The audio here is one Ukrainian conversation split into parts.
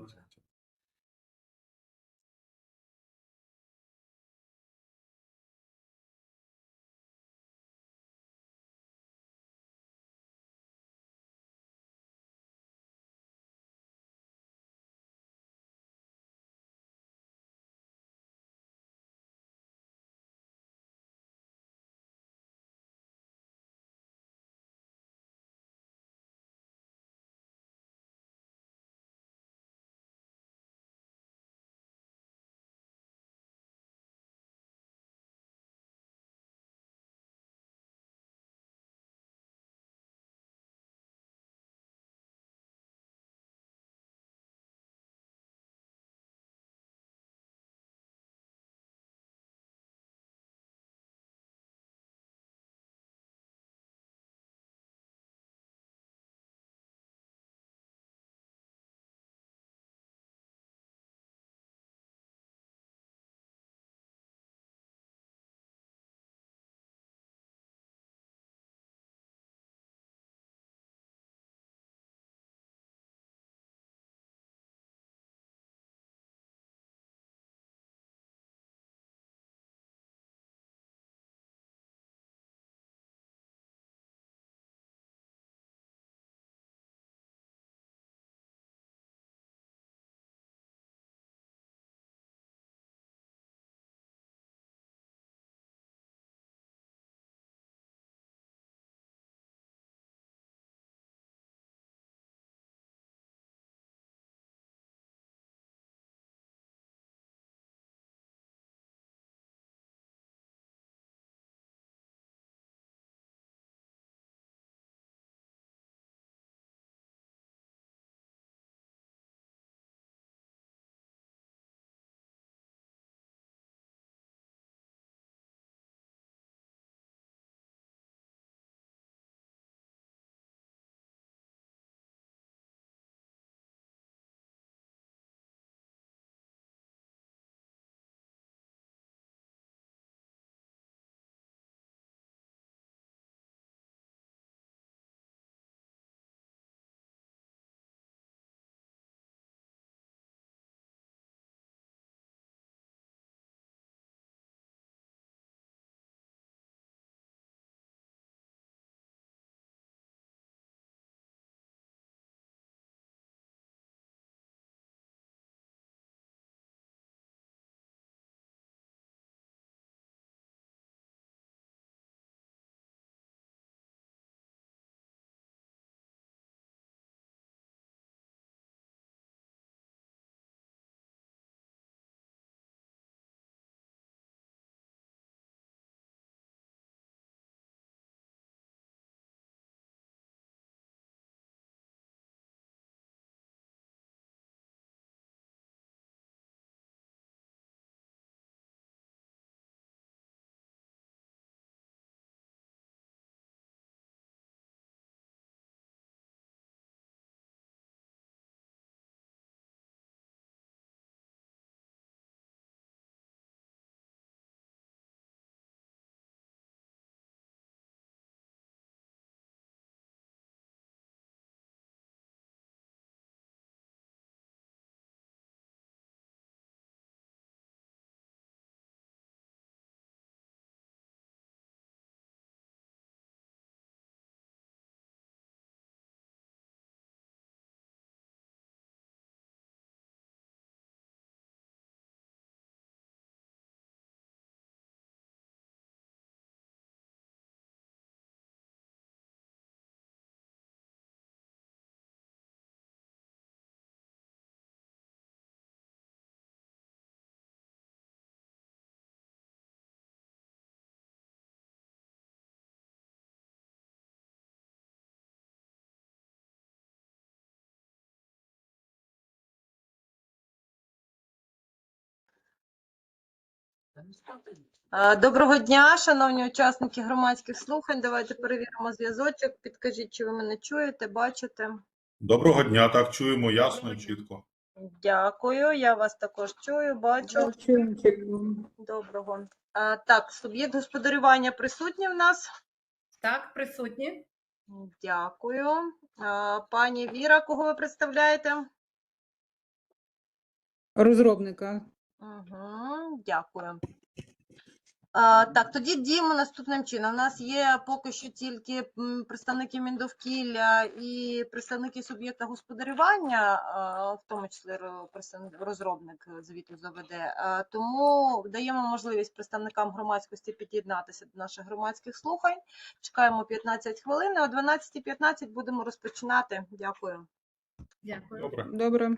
Okay. Доброго дня, шановні учасники громадських слухань. Давайте перевіримо зв'язочок. Підкажіть, чи ви мене чуєте, бачите? Доброго дня, так чуємо ясно і чітко. Дякую. Я вас також чую, бачу. Чуємо, чуємо. Доброго. А, так, суб'єкт господарювання присутній в нас. Так, присутні. Дякую. А, пані Віра, кого ви представляєте? розробника. Угу, дякую. А, так, тоді діємо наступним чином. У нас є поки що тільки представники Міндовкілля і представники суб'єкта господарювання, в тому числі представник- розробник звіту ЗВД. А, Тому даємо можливість представникам громадськості під'єднатися до наших громадських слухань. Чекаємо 15 хвилин. О 12.15 будемо розпочинати. Дякую. Дякую. Добре. Добре.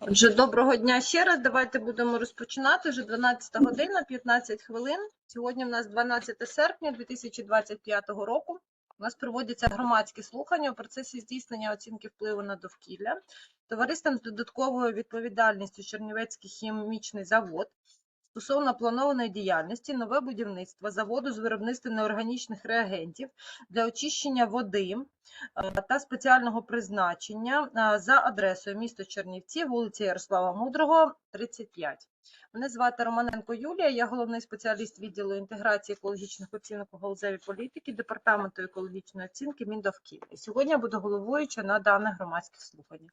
Отже, доброго дня ще раз. Давайте будемо розпочинати. Вже 12 година, 15 хвилин. Сьогодні в нас 12 серпня 2025 року. У нас проводяться громадські слухання у процесі здійснення оцінки впливу на довкілля. Товариством з додатковою відповідальністю Чернівецький хімічний завод стосовно планованої діяльності нове будівництво заводу з виробництва неорганічних реагентів для очищення води е, та спеціального призначення е, за адресою місто Чернівці, вулиця Ярослава Мудрого, 35. Мене звати Романенко Юлія, я головний спеціаліст відділу інтеграції екологічних оцінок у галузевій політики Департаменту екологічної оцінки Міндовкілля. Сьогодні я буду головуюча на даних громадських слуханнях.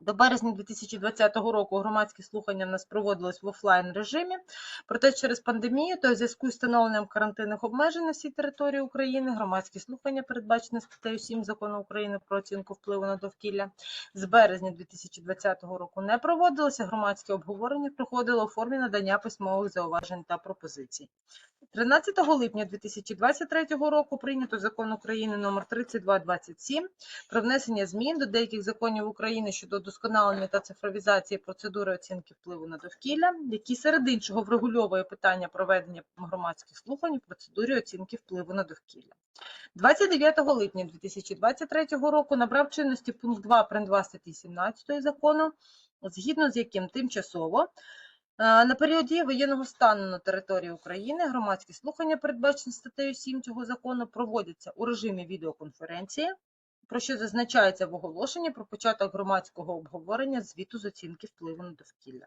До березня 2020 року громадські слухання в нас проводились в офлайн режимі, проте через пандемію та у зв'язку з встановленням карантинних обмежень на всій території України громадські слухання, передбачені статтею 7 закону України про оцінку впливу на довкілля, з березня 2020 року не проводилося. Громадське обговорення проходило у формі надання письмових зауважень та пропозицій. 13 липня 2023 року прийнято закон України номер 3227 про внесення змін до деяких законів України щодо удосконалення та цифровізації процедури оцінки впливу на довкілля, які серед іншого врегульовує питання проведення громадських слухань у процедурі оцінки впливу на довкілля. 29 липня 2023 року набрав чинності пункт 2 прим. 2 статті 17 закону, згідно з яким тимчасово е, на період дії воєнного стану на території України громадські слухання, передбачені статтею 7 цього закону, проводяться у режимі відеоконференції, про що зазначається в оголошенні про початок громадського обговорення звіту з оцінки впливу на довкілля.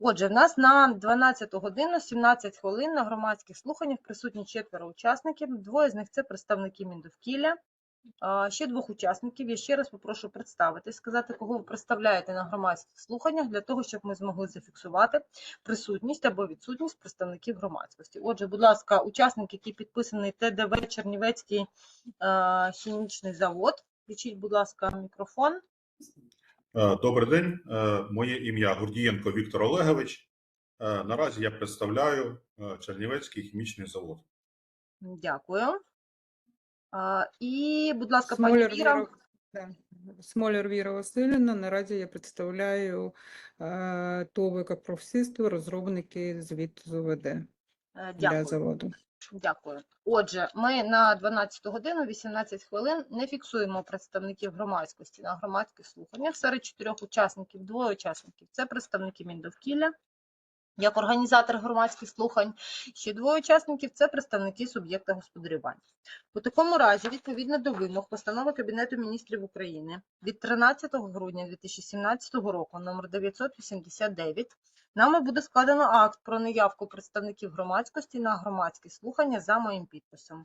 Отже, в нас на 12 годину 17 хвилин на громадських слуханнях присутні четверо учасників. Двоє з них це представники Міндовкілля. Ще двох учасників. Я ще раз попрошу представитись, сказати, кого ви представляєте на громадських слуханнях, для того, щоб ми змогли зафіксувати присутність або відсутність представників громадськості. Отже, будь ласка, учасник, який підписаний ТДВ Чернівецький хімічний завод. Включіть, будь ласка, мікрофон. Е, Добрий день. Е, Моє ім'я Гурдієнко Віктор Олегович. Е, Наразі я представляю Чернівецький хімічний завод. Дякую. І, будь ласка, пані Смоляр Віра. Смоляр Віра Васильівна. Наразі я представляю ТОВ «Екопрофсійство», розробники звіту з ОВД для заводу. Дякую. Отже, ми на 12 годину 18 хвилин не фіксуємо представників громадськості на громадських слуханнях. Серед чотирьох учасників, двоє учасників це представники Міндовкілля, як організатор громадських слухань. Ще двоє учасників це представники суб'єкта господарювання. У такому разі, відповідно до вимог постанови Кабінету міністрів України від 13 грудня 2017 року номер 989 Нами буде складено акт про неявку представників громадськості на громадські слухання за моїм підписом.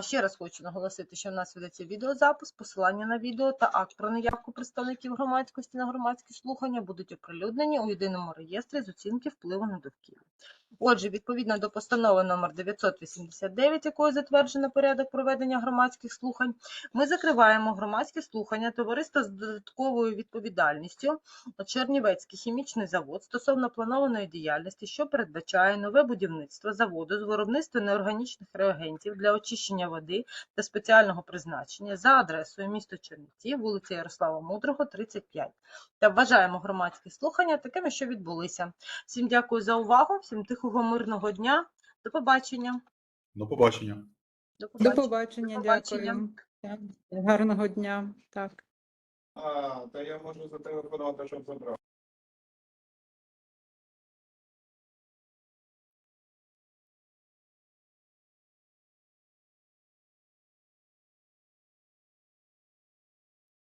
Ще раз хочу наголосити, що в нас ведеться відеозапис, посилання на відео та акт про неявку представників громадськості на громадські слухання будуть оприлюднені у єдиному реєстрі з оцінки впливу на довкілля. Отже, відповідно до постанови номер 989, якою затверджено порядок проведення громадських слухань, ми закриваємо громадські слухання товариства з додатковою відповідальністю Чернівецький хімічний завод стосовно планованої діяльності, що передбачає нове будівництво заводу з виробництва неорганічних реагентів для очищення води та спеціального призначення за адресою місто Чернівці, вулиця Ярослава Мудрого, 35. Та вважаємо громадські слухання такими, що відбулися. Всім дякую за увагу, всім тихого мирного дня. До побачення. До побачення. До До побачення. До побачення. дякую. Гарного дня. Так. А, та я можу зателефонувати, щоб забрав.